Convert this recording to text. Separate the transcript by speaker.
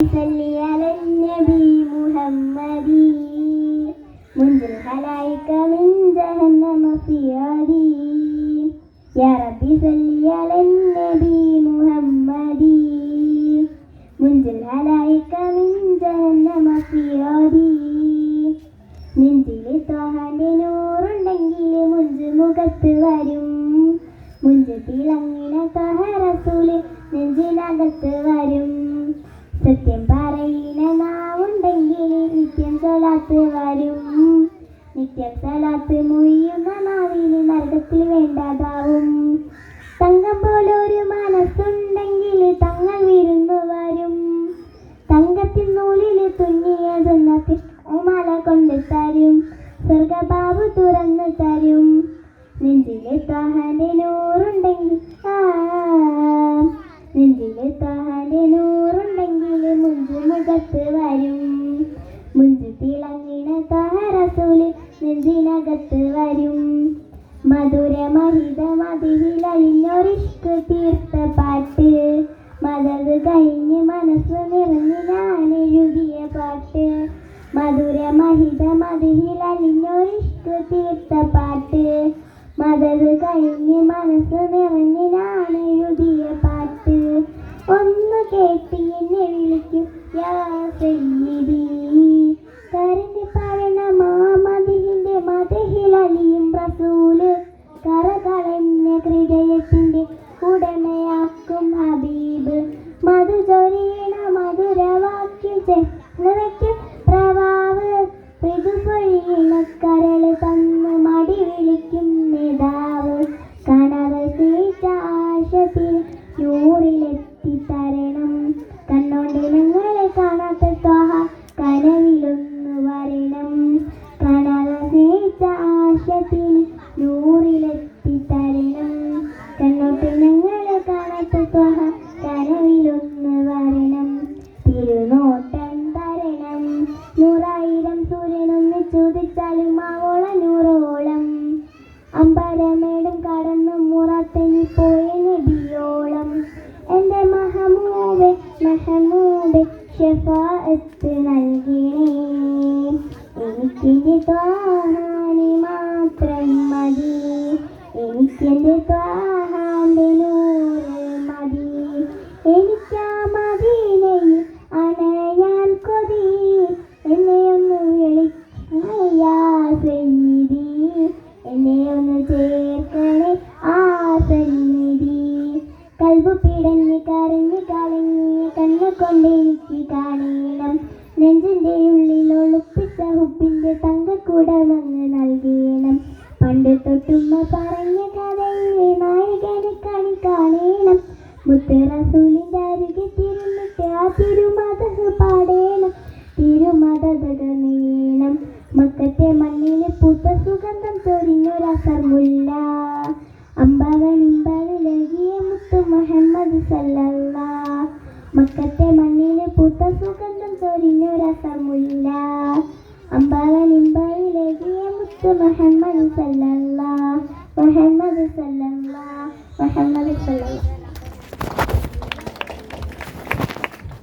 Speaker 1: صل على النبي محمد منذ الخلائق من جهنم في عدي يا ربي صل على النبي محمد منذ الخلائق من جهنم في عدي നെഞ്ചില് ത്വാഹാന്റെ നൂറുണ്ടെങ്കിൽ മുഞ്ച് മുഖത്ത് വരും മുഞ്ച് തിളങ്ങിന ത്വാഹ റസൂല് നെഞ്ചിനകത്ത് വരും സത്യം പറയുന്ന നാവുണ്ടെങ്കിൽ നിത്യം സ്വലാത്ത് വരും. നിത്യം സ്വലാത്ത് മുഴിയുന്ന നാവിന് നരകത്തിൽ വേണ്ടതാവും. തങ്കം പോലൊരു മനസ്സുണ്ടെങ്കിൽ തങ്ങൾ വിരുന്നു വരും. തങ്കത്തിൻ നൂലിൽ തുന്നിയതൊന്ന മാല കൊണ്ട് തരും. സ്വർഗബാബു തുറന്നു തരും. നെഞ്ചിലെ ത്വാഹാന്റെ തിളങ്ങിന ത്വാഹ നെഞ്ചിനകത്ത് വരും. മധുര മഹിത മതിഹിലലിഞ്ഞൊരിഷ്ക് തീർത്ത പാട്ട്. മതത് കഴിഞ്ഞ് മനസ്സ് നിറഞ്ഞ് ഞാൻ എഴുതിയ പാട്ട്. മധുര മഹിത മതിഹിലലിഞ്ഞൊരിഷ്ക് തീർത്ത പാട്ട്. മതത് കഴിഞ്ഞ് മനസ്സ് നിറഞ്ഞ് ഞാൻ എഴുതിയ പാട്ട്. ഒന്ന് കേട്ടി എന്നെ വിളിക്കും യാ സയ്യിദി. ചെന്നവയ്ക്കും പ്രവാവ് പിതുപൊഴിയണ തന്ന് മടി വിളിക്കും നേതാവ്. കനവ് സീറ്റ ആശത്തിൽ നൂറിലെത്തി തരണം. കണ്ണോണ്ട് ഞങ്ങളെ കാണാത്ത ത്വാഹ കനവിലൊന്നു വരണം. കനവ് സീറ്റ ആശത്തിൽ മഹമൂബെ ഷഫാഅത്ത് നൽകണേ എനിക്കെന്റെ മാത്രം മതി. എനിക്കെന്റെ നൂറ് മതി. എനിക്കാ മദീനയിൽ അണയാൻ കൊതി. എന്നെ ഒന്ന് സന്നിധി. എന്നെ ചേർക്കണേ ആ സന്നിധി. കൽബു പിടഞ്ഞ് കരഞ്ഞ് കളഞ്ഞ് കണ്ണു നെഞ്ചിന്റെ ഉള്ളിൽ ഒളിപ്പിച്ച ഹുപ്പിന്റെ തങ്കക്കൂട വന്ന് നൽകിയേണം പണ്ട് തൊട്ടുമ്മ പറഞ്ഞ കഥയിലെ നായകനെ കണി കാണേണം. മുത്തറസൂലിന്റെ അരികെ തിരുന്നിട്ട് ആ തിരുമത പാടേണം. തിരുമത നീണം. മക്കത്തെ മണ്ണിലെ പൂത്ത സുഗന്ധം ചൊരിഞ്ഞൊരസർമുല്ല അമ്പാവൻ ഇമ്പവിലകിയ മുത്തു മുഹമ്മദ് സല്ലല്ല മക്കത്തെ മണ്ണിലെ പൂത്ത സുഗന്ധം ചോരിഞ്ഞൊരസമുല്ല അമ്പവൻ മുത്ത് മുഹമ്മദ് സല്ലല്ല മുഹമ്മദ് സല്ലല്ല മുഹമ്മദ് സല്ലല്ല